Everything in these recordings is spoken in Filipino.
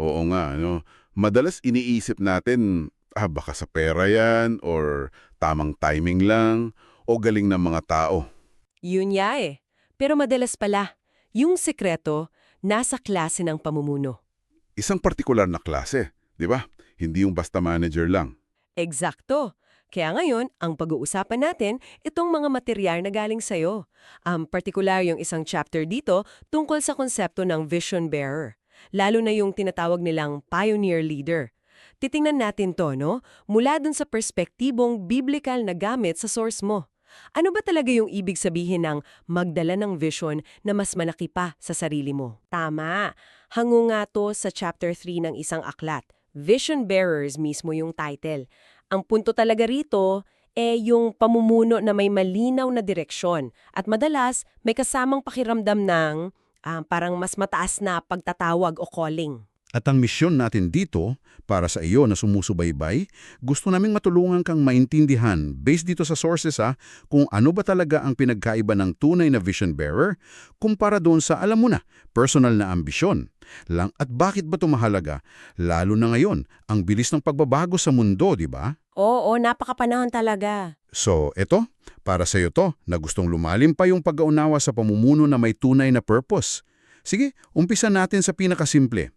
Oo nga, no? Madalas iniisip natin, ah, baka sa pera yan, or tamang timing lang, o galing ng mga tao. Yun ya eh. Pero madalas pala, yung sekreto nasa klase ng pamumuno. Isang partikular na klase, di ba? Hindi yung basta manager lang. Eksakto. Kaya ngayon, ang pag-uusapan natin, itong mga materyal na galing sa'yo. Um, partikular yung isang chapter dito tungkol sa konsepto ng vision bearer. Lalo na yung tinatawag nilang pioneer leader. Titingnan natin to, no? Mula dun sa perspektibong biblical na gamit sa source mo. Ano ba talaga yung ibig sabihin ng magdala ng vision na mas malaki pa sa sarili mo? Tama. Hango nga to sa chapter 3 ng isang aklat. Vision Bearers mismo yung title. Ang punto talaga rito eh yung pamumuno na may malinaw na direksyon at madalas may kasamang pakiramdam ng ah, parang mas mataas na pagtatawag o calling. At ang misyon natin dito, para sa iyo na sumusubaybay, gusto naming matulungan kang maintindihan, based dito sa sources ha, kung ano ba talaga ang pinagkaiba ng tunay na vision bearer kumpara doon sa, alam mo na, personal na ambisyon. Lang at bakit ba ito mahalaga? Lalo na ngayon, ang bilis ng pagbabago sa mundo, di ba? Oo, napakapanahon talaga. So, eto, para sa iyo to, na gustong lumalim pa yung pag-aunawa sa pamumuno na may tunay na purpose. Sige, umpisa natin sa pinakasimple.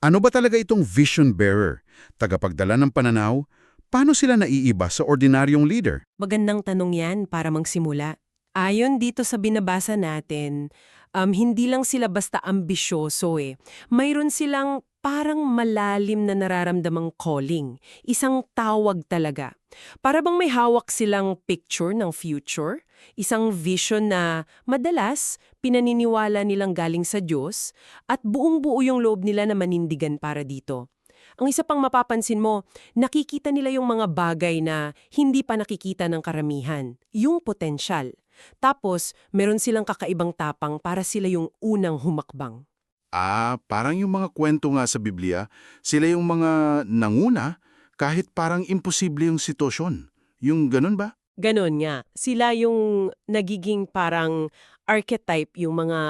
Ano ba talaga itong vision bearer? Tagapagdala ng pananaw? Paano sila naiiba sa ordinaryong leader? Magandang tanong yan para magsimula. Ayon dito sa binabasa natin, um, hindi lang sila basta ambisyoso eh. Mayroon silang parang malalim na nararamdamang calling. Isang tawag talaga. Para bang may hawak silang picture ng future? Isang vision na madalas pinaniniwala nilang galing sa Diyos at buong-buo yung loob nila na manindigan para dito. Ang isa pang mapapansin mo, nakikita nila yung mga bagay na hindi pa nakikita ng karamihan. Yung potensyal. Tapos, meron silang kakaibang tapang para sila yung unang humakbang. Ah, parang yung mga kwento nga sa Biblia, sila yung mga nanguna kahit parang imposible yung sitwasyon. Yung ganun ba? Ganon nga. Sila yung nagiging parang archetype yung mga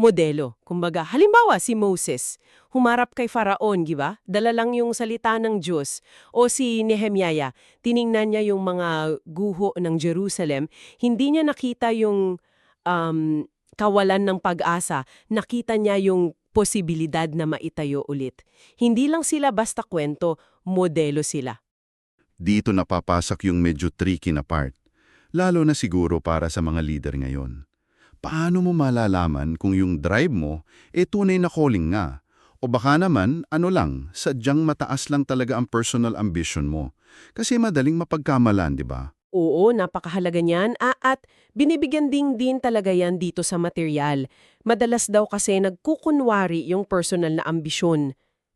modelo. Kumbaga, halimbawa si Moses, humarap kay Faraon, di ba? Dala lang yung salita ng Diyos. O si Nehemiah, tiningnan niya yung mga guho ng Jerusalem, hindi niya nakita yung um, kawalan ng pag-asa, nakita niya yung posibilidad na maitayo ulit. Hindi lang sila basta kwento, modelo sila. Dito napapasok yung medyo tricky na part. Lalo na siguro para sa mga leader ngayon. Paano mo malalaman kung yung drive mo e tunay na calling nga? O baka naman, ano lang, sadyang mataas lang talaga ang personal ambition mo. Kasi madaling mapagkamalan, di ba? Oo, napakahalaga niyan. At binibigyan ding din talaga yan dito sa material. Madalas daw kasi nagkukunwari yung personal na ambisyon.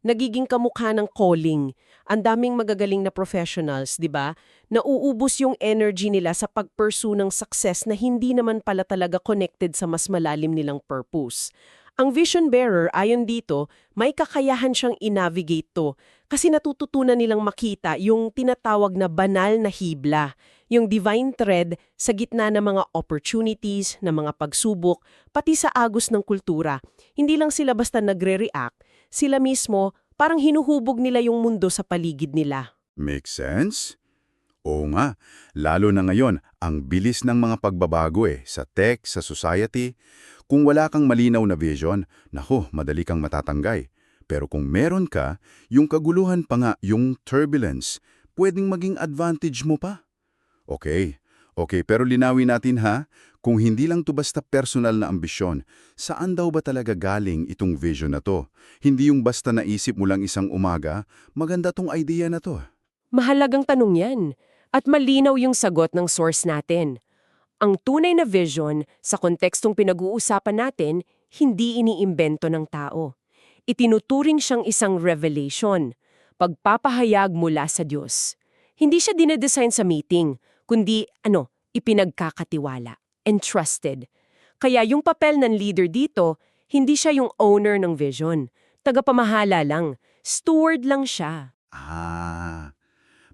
Nagiging kamukha ng calling. Ang daming magagaling na professionals, di ba? Nauubos yung energy nila sa pagpursue ng success na hindi naman pala talaga connected sa mas malalim nilang purpose. Ang vision bearer, ayon dito, may kakayahan siyang i-navigate to kasi natututunan nilang makita yung tinatawag na banal na hibla, yung divine thread sa gitna ng mga opportunities, ng mga pagsubok, pati sa agos ng kultura. Hindi lang sila basta nagre-react, sila mismo parang hinuhubog nila yung mundo sa paligid nila. Make sense? Oo nga, lalo na ngayon, ang bilis ng mga pagbabago eh, sa tech, sa society. Kung wala kang malinaw na vision, naku, madali kang matatanggay. Pero kung meron ka, yung kaguluhan pa nga, yung turbulence, pwedeng maging advantage mo pa. Okay, okay, pero linawin natin ha, kung hindi lang to basta personal na ambisyon, saan daw ba talaga galing itong vision na to? Hindi yung basta naisip mo lang isang umaga, maganda tong idea na to. Mahalagang tanong yan. At malinaw yung sagot ng source natin. Ang tunay na vision sa kontekstong pinag-uusapan natin, hindi iniimbento ng tao. Itinuturing siyang isang revelation, pagpapahayag mula sa Diyos. Hindi siya dinedesign sa meeting, kundi ano, ipinagkakatiwala, entrusted. Kaya yung papel ng leader dito, hindi siya yung owner ng vision. Tagapamahala lang, steward lang siya. Ah,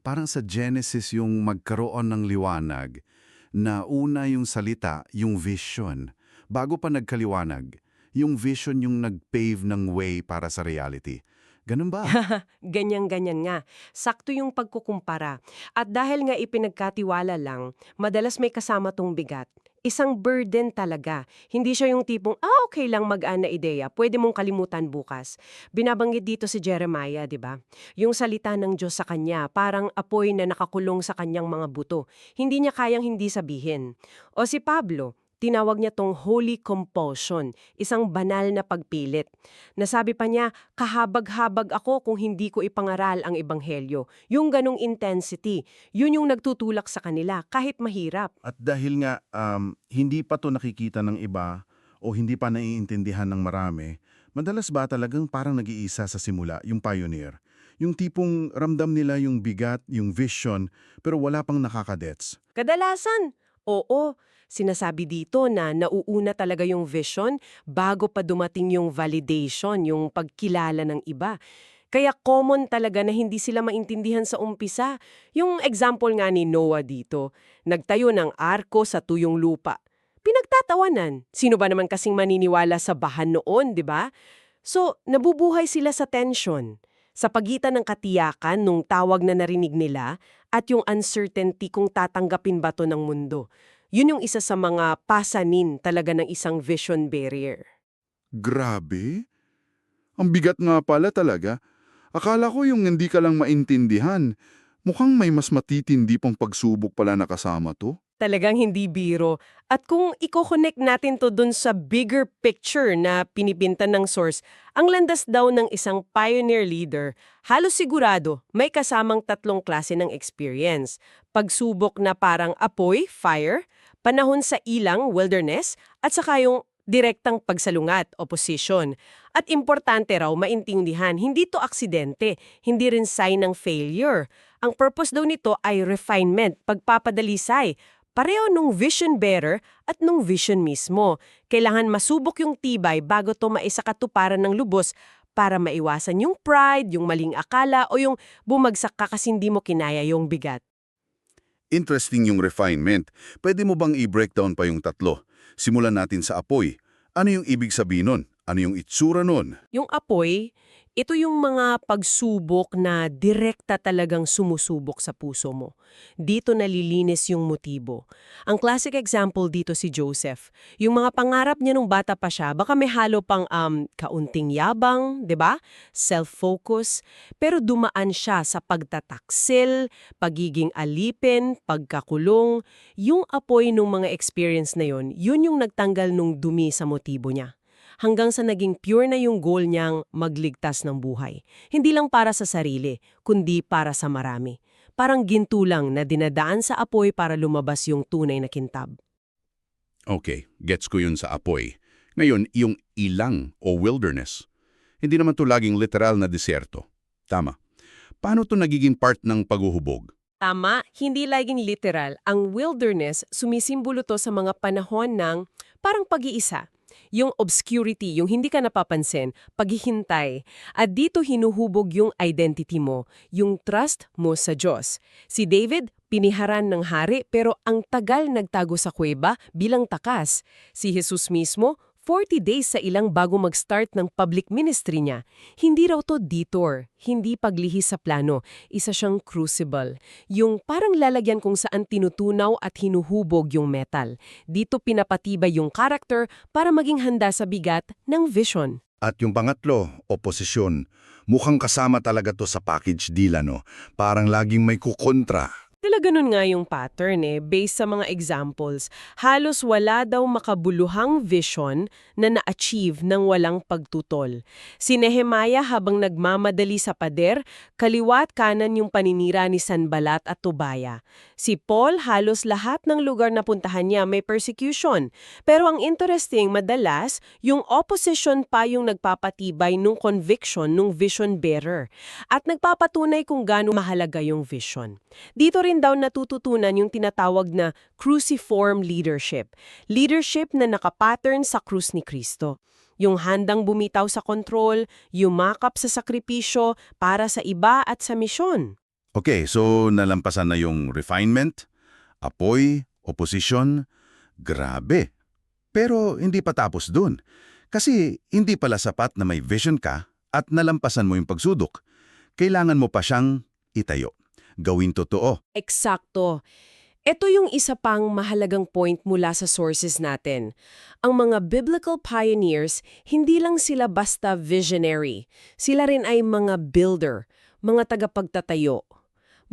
parang sa Genesis yung magkaroon ng liwanag, na una yung salita, yung vision. Bago pa nagkaliwanag, yung vision yung nag-pave ng way para sa reality. Ganun ba? Ganyan-ganyan nga. Sakto yung pagkukumpara. At dahil nga ipinagkatiwala lang, madalas may kasama tong bigat. Isang burden talaga. Hindi siya yung tipong, ah, okay lang mag-ana ideya, pwede mong kalimutan bukas. Binabanggit dito si Jeremiah, di ba? Yung salita ng Diyos sa kanya, parang apoy na nakakulong sa kanyang mga buto. Hindi niya kayang hindi sabihin. O si Pablo, tinawag niya tong holy compulsion, isang banal na pagpilit. Nasabi pa niya, kahabag-habag ako kung hindi ko ipangaral ang ebanghelyo. Yung ganong intensity, yun yung nagtutulak sa kanila kahit mahirap. At dahil nga um, hindi pa to nakikita ng iba o hindi pa naiintindihan ng marami, madalas ba talagang parang nag-iisa sa simula, yung pioneer? Yung tipong ramdam nila yung bigat, yung vision, pero wala pang nakakadets. Kadalasan, oo, sinasabi dito na nauuna talaga yung vision bago pa dumating yung validation, yung pagkilala ng iba. Kaya common talaga na hindi sila maintindihan sa umpisa. Yung example nga ni Noah dito, nagtayo ng arko sa tuyong lupa. Pinagtatawanan. Sino ba naman kasing maniniwala sa bahan noon, di ba? So, nabubuhay sila sa tension. Sa pagitan ng katiyakan nung tawag na narinig nila at yung uncertainty kung tatanggapin ba to ng mundo. Yun yung isa sa mga pasanin talaga ng isang vision barrier. Grabe. Ang bigat nga pala talaga. Akala ko yung hindi ka lang maintindihan. Mukhang may mas matitindi pang pagsubok pala nakasama to. Talagang hindi biro. At kung i-connect natin to dun sa bigger picture na pinipinta ng source, ang landas daw ng isang pioneer leader, halos sigurado may kasamang tatlong klase ng experience. Pagsubok na parang apoy, fire, panahon sa ilang, wilderness, at saka yung direktang pagsalungat, opposition. At importante raw maintindihan, hindi to aksidente, hindi rin sign ng failure. Ang purpose daw nito ay refinement, pagpapadalisay, pareho nung vision bearer at nung vision mismo. Kailangan masubok yung tibay bago to maisakatuparan ng lubos para maiwasan yung pride, yung maling akala o yung bumagsak ka kasi hindi mo kinaya yung bigat. Interesting yung refinement. Pwede mo bang i-breakdown pa yung tatlo? Simulan natin sa apoy. Ano yung ibig sabihin nun? Ano yung itsura nun? Yung apoy, ito yung mga pagsubok na direkta talagang sumusubok sa puso mo. Dito nalilinis yung motibo. Ang classic example dito si Joseph. Yung mga pangarap niya nung bata pa siya, baka may halo pang um, kaunting yabang, 'di ba? Self-focus, pero dumaan siya sa pagtataksil, pagiging alipin, pagkakulong. Yung apoy nung mga experience na yon, yun yung nagtanggal nung dumi sa motibo niya hanggang sa naging pure na yung goal niyang magligtas ng buhay. Hindi lang para sa sarili, kundi para sa marami. Parang ginto lang na dinadaan sa apoy para lumabas yung tunay na kintab. Okay, gets ko yun sa apoy. Ngayon, yung ilang o wilderness. Hindi naman to laging literal na disyerto. Tama. Paano to nagiging part ng paghuhubog? Tama, hindi laging literal. Ang wilderness, sumisimbolo to sa mga panahon ng parang pag-iisa. Yung obscurity, yung hindi ka napapansin, paghihintay. At dito hinuhubog yung identity mo, yung trust mo sa Diyos. Si David, piniharan ng hari pero ang tagal nagtago sa kuweba bilang takas. Si Jesus mismo, 40 days sa ilang bago mag-start ng public ministry niya. Hindi raw to detour, hindi paglihis sa plano, isa siyang crucible. Yung parang lalagyan kung saan tinutunaw at hinuhubog yung metal. Dito pinapatibay yung character para maging handa sa bigat ng vision. At yung pangatlo, oposisyon. Mukhang kasama talaga to sa package deal, ano? Parang laging may kukontra. Talaga nun nga yung pattern eh, based sa mga examples. Halos wala daw makabuluhang vision na na-achieve ng walang pagtutol. Si Nehemiah habang nagmamadali sa pader, kaliwat kanan yung paninira ni Sanbalat at Tobaya. Si Paul halos lahat ng lugar na puntahan niya may persecution. Pero ang interesting, madalas, yung opposition pa yung nagpapatibay nung conviction nung vision bearer. At nagpapatunay kung gaano mahalaga yung vision. Dito rin daw natututunan yung tinatawag na cruciform leadership. Leadership na nakapattern sa krus ni Kristo. Yung handang bumitaw sa kontrol, yumakap sa sakripisyo para sa iba at sa misyon. Okay, so nalampasan na yung refinement, apoy, opposition. Grabe. Pero hindi pa tapos dun. Kasi hindi pala sapat na may vision ka at nalampasan mo yung pagsudok, kailangan mo pa siyang itayo. Gawin totoo. Eksakto. Ito yung isa pang mahalagang point mula sa sources natin. Ang mga biblical pioneers, hindi lang sila basta visionary. Sila rin ay mga builder, mga tagapagtatayo.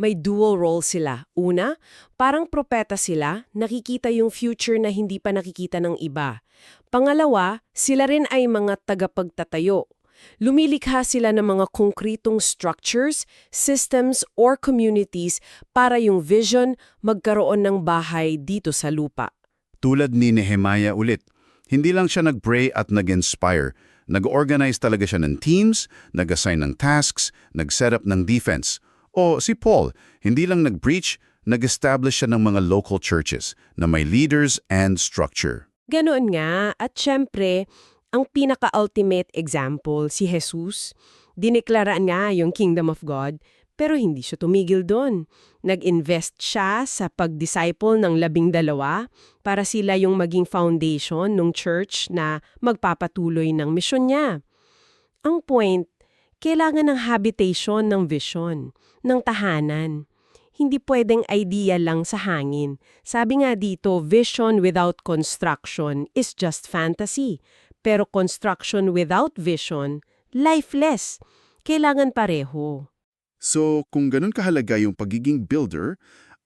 May dual role sila. Una, parang propeta sila, nakikita yung future na hindi pa nakikita ng iba. Pangalawa, sila rin ay mga tagapagtatayo. Lumilikha sila ng mga konkretong structures, systems, or communities para yung vision magkaroon ng bahay dito sa lupa. Tulad ni Nehemiah ulit, hindi lang siya nag-pray at nag-inspire. Nag-organize talaga siya ng teams, nag-assign ng tasks, nag-set up ng defense. O si Paul, hindi lang nag-preach, nag-establish siya ng mga local churches na may leaders and structure. Ganoon nga, at syempre, ang pinaka-ultimate example, si Jesus, dineklaraan nga yung kingdom of God, pero hindi siya tumigil doon. Nag-invest siya sa pag-disciple ng labing dalawa para sila yung maging foundation ng church na magpapatuloy ng misyon niya. Ang point, kailangan ng habitation ng vision, ng tahanan. Hindi pwedeng idea lang sa hangin. Sabi nga dito, vision without construction is just fantasy. Pero construction without vision, lifeless. Kailangan pareho. So, kung ganun kahalaga yung pagiging builder,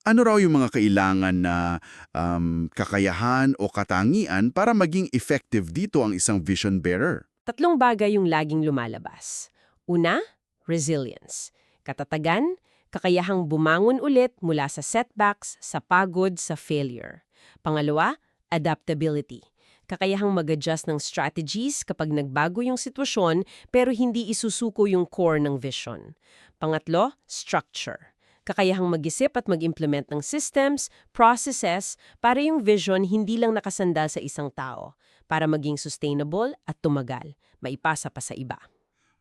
ano raw yung mga kailangan na um, kakayahan o katangian para maging effective dito ang isang vision bearer? Tatlong bagay yung laging lumalabas. Una, resilience. Katatagan, kakayahang bumangon ulit mula sa setbacks, sa pagod, sa failure. Pangalawa, adaptability. Kakayahang mag-adjust ng strategies kapag nagbago yung sitwasyon pero hindi isusuko yung core ng vision. Pangatlo, structure. Kakayahang mag-isip at mag-implement ng systems, processes para yung vision hindi lang nakasandal sa isang tao, para maging sustainable at tumagal, maipasa pa sa iba.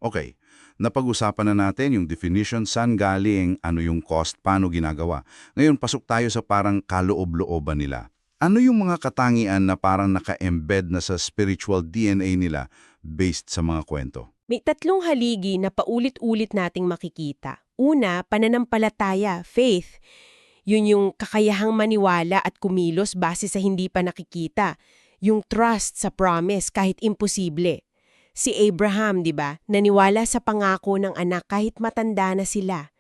Okay, napag-usapan na natin yung definition saan galing, ano yung cost, paano ginagawa. Ngayon, pasok tayo sa parang kaloob-looban nila. Ano yung mga katangian na parang naka-embed na sa spiritual DNA nila based sa mga kwento? May tatlong haligi na paulit-ulit nating makikita. Una, pananampalataya, faith. Yun yung kakayahang maniwala at kumilos base sa hindi pa nakikita. Yung trust sa promise kahit imposible. Si Abraham, di ba, naniwala sa pangako ng anak kahit matanda na sila.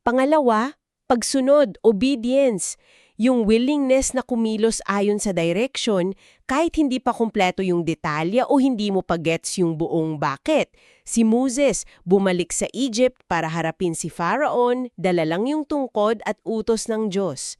Pangalawa, pagsunod, obedience. Yung willingness na kumilos ayon sa direction kahit hindi pa kumpleto yung detalya o hindi mo pa gets yung buong bakit. Si Moses, bumalik sa Egypt para harapin si Pharaon, dala lang yung tungkod at utos ng Diyos.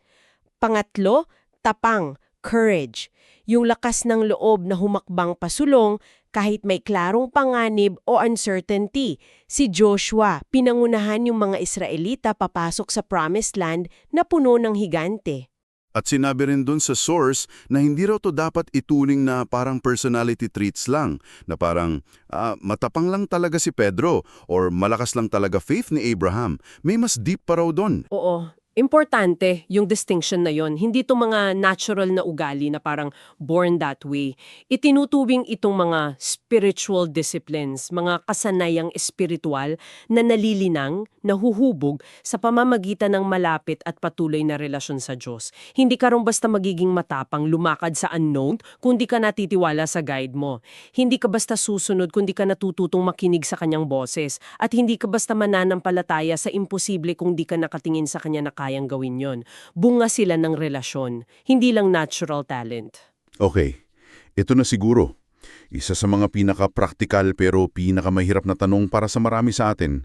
Pangatlo, tapang, courage. Yung lakas ng loob na humakbang pasulong kahit may klarong panganib o uncertainty. Si Joshua, pinangunahan yung mga Israelita papasok sa promised land na puno ng higante. At sinabi rin dun sa source na hindi raw to dapat ituring na parang personality traits lang, na parang ah, matapang lang talaga si Pedro or malakas lang talaga faith ni Abraham. May mas deep pa raw dun. Oo, importante yung distinction na yon. Hindi to mga natural na ugali na parang born that way. Itinutubing itong mga spiritual disciplines, mga kasanayang espiritual na nalilinang, nahuhubog sa pamamagitan ng malapit at patuloy na relasyon sa Diyos. Hindi ka rin basta magiging matapang lumakad sa unknown kundi ka natitiwala sa guide mo. Hindi ka basta susunod kundi ka natututong makinig sa kanyang boses at hindi ka basta mananampalataya sa imposible kung di ka nakatingin sa kanya na kayang gawin yon. Bunga sila ng relasyon, hindi lang natural talent. Okay, ito na siguro. Isa sa mga pinaka-praktikal pero pinakamahirap na tanong para sa marami sa atin.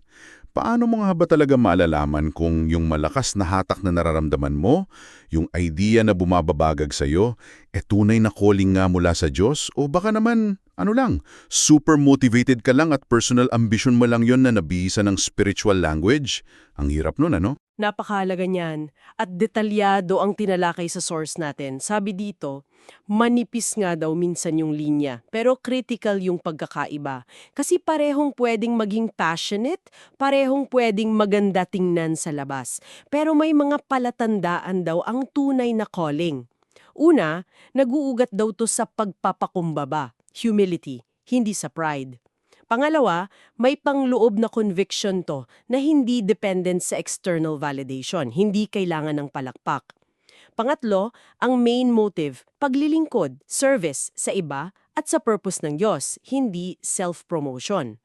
Paano mo nga ba talaga maalalaman kung yung malakas na hatak na nararamdaman mo, yung idea na bumababagag sa'yo, e tunay na calling nga mula sa Diyos o baka naman, ano lang, super motivated ka lang at personal ambition mo lang yon na nabihisa ng spiritual language? Ang hirap nun, ano? Napakahalaga niyan at detalyado ang tinalakay sa source natin. Sabi dito, manipis nga daw minsan yung linya, pero critical yung pagkakaiba. Kasi parehong pwedeng maging passionate, parehong pwedeng maganda tingnan sa labas. Pero may mga palatandaan daw ang tunay na calling. Una, naguugat daw to sa pagpapakumbaba, humility, hindi sa pride. Pangalawa, may pangloob na conviction to na hindi dependent sa external validation, hindi kailangan ng palakpak. Pangatlo, ang main motive, paglilingkod, service sa iba at sa purpose ng Diyos, hindi self-promotion.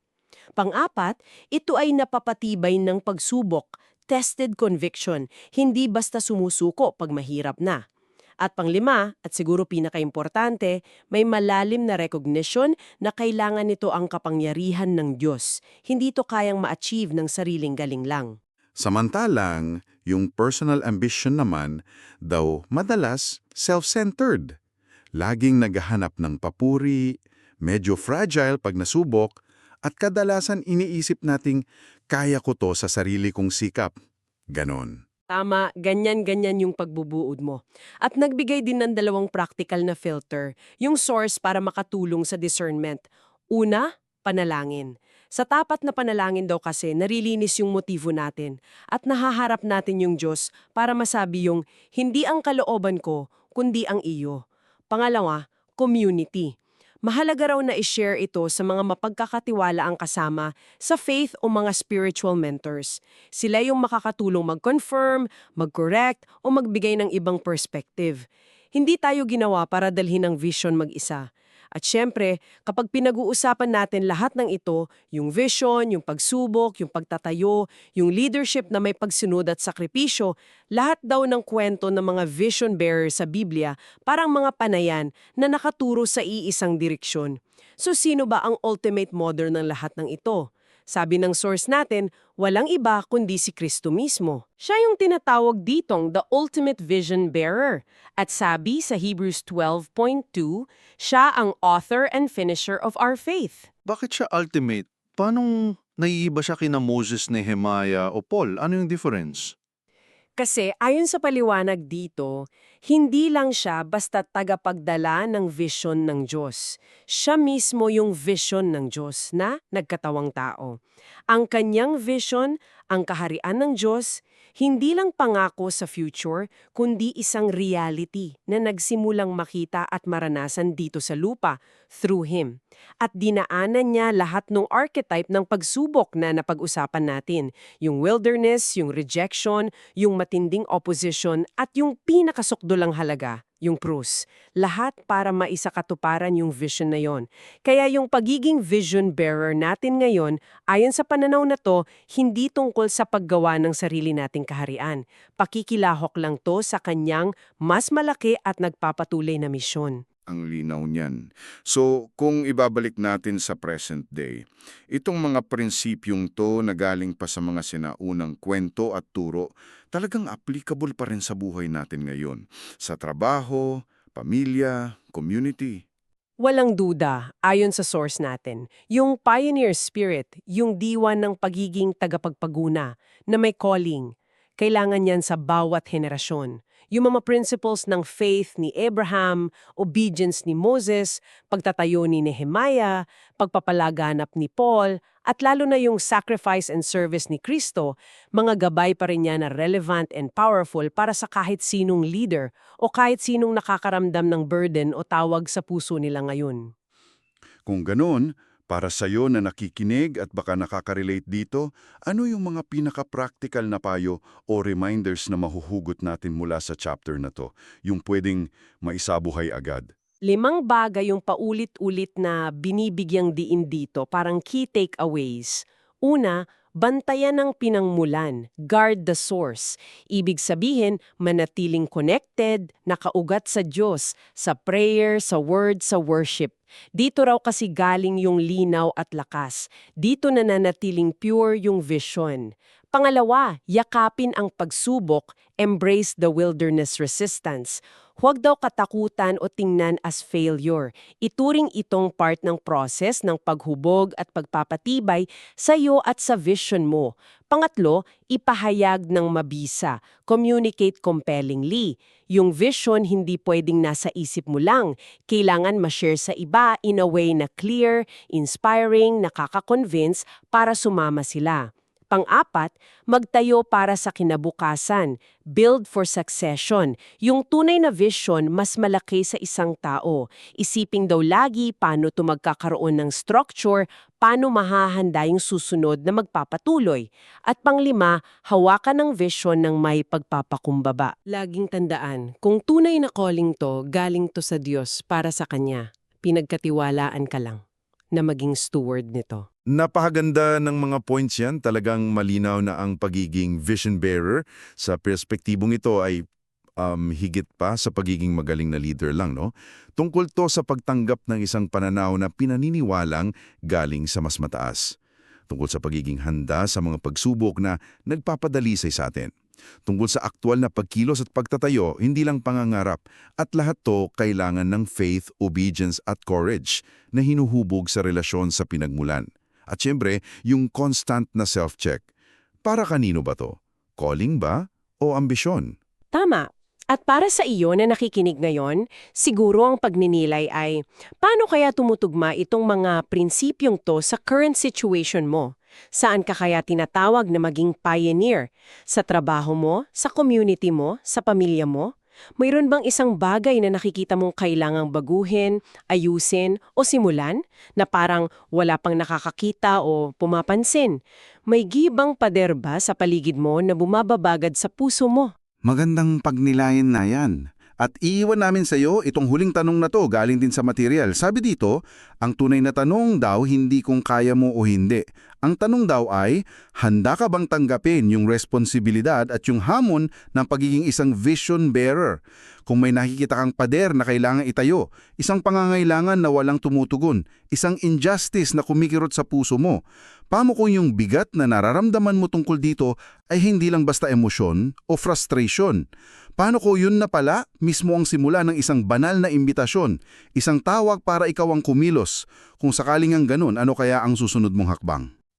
Pang-apat, ito ay napapatibay ng pagsubok, tested conviction, hindi basta sumusuko pag mahirap na. At panglima, at siguro pinakaimportante, may malalim na recognition na kailangan nito ang kapangyarihan ng Diyos. Hindi to kayang ma-achieve ng sariling galing lang. Samantalang, yung personal ambition naman, daw madalas self-centered. Laging naghahanap ng papuri, medyo fragile pag nasubok, at kadalasan iniisip nating kaya ko to sa sarili kong sikap. Ganon. Tama, ganyan-ganyan yung pagbubuod mo. At nagbigay din ng dalawang practical na filter, yung source para makatulong sa discernment. Una, panalangin. Sa tapat na panalangin daw kasi, narilinis yung motibo natin at nahaharap natin yung Diyos para masabi yung hindi ang kalooban ko, kundi ang iyo. Pangalawa, community. Mahalaga raw na i-share ito sa mga mapagkakatiwala ang kasama sa faith o mga spiritual mentors. Sila yung makakatulong mag-confirm, mag-correct o magbigay ng ibang perspective. Hindi tayo ginawa para dalhin ang vision mag-isa. At syempre, kapag pinag-uusapan natin lahat ng ito, yung vision, yung pagsubok, yung pagtatayo, yung leadership na may pagsunod at sakripisyo, lahat daw ng kwento ng mga vision bearer sa Biblia parang mga panayan na nakaturo sa iisang direksyon. So sino ba ang ultimate model ng lahat ng ito? Sabi ng source natin, walang iba kundi si Kristo mismo. Siya yung tinatawag ditong the ultimate vision bearer. At sabi sa Hebrews 12.2, siya ang author and finisher of our faith. Bakit siya ultimate? Paano naiiba siya kina Moses, Nehemiah o Paul? Ano yung difference? Kasi ayon sa paliwanag dito, hindi lang siya basta tagapagdala ng vision ng Diyos. Siya mismo yung vision ng Diyos na nagkatawang tao. Ang kanyang vision, ang kaharian ng Diyos, hindi lang pangako sa future, kundi isang reality na nagsimulang makita at maranasan dito sa lupa through Him. At dinaanan niya lahat ng archetype ng pagsubok na napag-usapan natin. Yung wilderness, yung rejection, yung matinding opposition, at yung pinakasukdulang halaga, yung krus. Lahat para maisakatuparan yung vision na yon. Kaya yung pagiging vision bearer natin ngayon, ayon sa pananaw na to, hindi tungkol sa paggawa ng sarili nating kaharian. Pakikilahok lang to sa kanyang mas malaki at nagpapatuloy na misyon. Ang linaw niyan. So, kung ibabalik natin sa present day, itong mga prinsipyong to na galing pa sa mga sinaunang kwento at turo, talagang applicable pa rin sa buhay natin ngayon. Sa trabaho, pamilya, community. Walang duda, ayon sa source natin, yung pioneer spirit, yung diwan ng pagiging tagapagpaguna, na may calling, kailangan yan sa bawat henerasyon. Yung mga principles ng faith ni Abraham, obedience ni Moses, pagtatayo ni Nehemiah, pagpapalaganap ni Paul, at lalo na yung sacrifice and service ni Kristo, mga gabay pa rin niya na relevant and powerful para sa kahit sinong leader o kahit sinong nakakaramdam ng burden o tawag sa puso nila ngayon. Kung ganun, para sa'yo na nakikinig at baka nakaka-relate dito, ano yung mga pinaka-practical na payo o reminders na mahuhugot natin mula sa chapter na to, yung pwedeng maisabuhay agad? Limang bagay yung paulit-ulit na binibigyang diin dito, parang key takeaways. Una, bantayan ang pinangmulan, guard the source. Ibig sabihin, manatiling connected, nakaugat sa Diyos, sa prayer, sa word, sa worship. Dito raw kasi galing yung linaw at lakas. Dito nananatiling pure yung vision. Pangalawa, yakapin ang pagsubok, embrace the wilderness resistance. Huwag daw katakutan o tingnan as failure. Ituring itong part ng process ng paghubog at pagpapatibay sa iyo at sa vision mo. Pangatlo, ipahayag ng mabisa. Communicate compellingly. Yung vision hindi pwedeng nasa isip mo lang. Kailangan ma-share sa iba in a way na clear, inspiring, nakaka-convince para sumama sila. Pang-apat, magtayo para sa kinabukasan, build for succession. Yung tunay na vision mas malaki sa isang tao. Isiping daw lagi paano to magkakaroon ng structure, paano mahahanda yung susunod na magpapatuloy. At panglima, hawakan ng vision ng may pagpapakumbaba. Laging tandaan, kung tunay na calling to, galing to sa Diyos para sa Kanya. Pinagkatiwalaan ka lang na maging steward nito. Napakaganda ng mga points yan. Talagang malinaw na ang pagiging vision bearer sa perspektibong ito ay um, higit pa sa pagiging magaling na leader lang. No? Tungkol to sa pagtanggap ng isang pananaw na pinaniniwalang galing sa mas mataas. Tungkol sa pagiging handa sa mga pagsubok na nagpapadalisay sa atin. Tungkol sa aktwal na pagkilos at pagtatayo, hindi lang pangangarap. At lahat to kailangan ng faith, obedience at courage na hinuhubog sa relasyon sa pinagmulan. At syempre, yung constant na self-check. Para kanino ba to? Calling ba o ambisyon? Tama. At para sa iyo na nakikinig ngayon, siguro ang pagninilay ay, paano kaya tumutugma itong mga prinsipyong to sa current situation mo? Saan ka kaya tinatawag na maging pioneer? Sa trabaho mo, sa community mo, sa pamilya mo? Mayroon bang isang bagay na nakikita mong kailangang baguhin, ayusin o simulan na parang wala pang nakakakita o pumapansin? May gibang pader ba sa paligid mo na bumababagad sa puso mo? Magandang pagnilayan na yan. At iiwan namin sa iyo itong huling tanong na to galing din sa material. Sabi dito, ang tunay na tanong daw hindi kung kaya mo o hindi. Ang tanong daw ay, handa ka bang tanggapin yung responsibilidad at yung hamon ng pagiging isang vision bearer? Kung may nakikita kang pader na kailangan itayo, isang pangangailangan na walang tumutugon, isang injustice na kumikirot sa puso mo, paano kung yung bigat na nararamdaman mo tungkol dito ay hindi lang basta emosyon o frustration? Paano ko yun na pala mismo ang simula ng isang banal na imbitasyon, isang tawag para ikaw ang kumilos? Kung sakaling ang ganun, ano kaya ang susunod mong hakbang?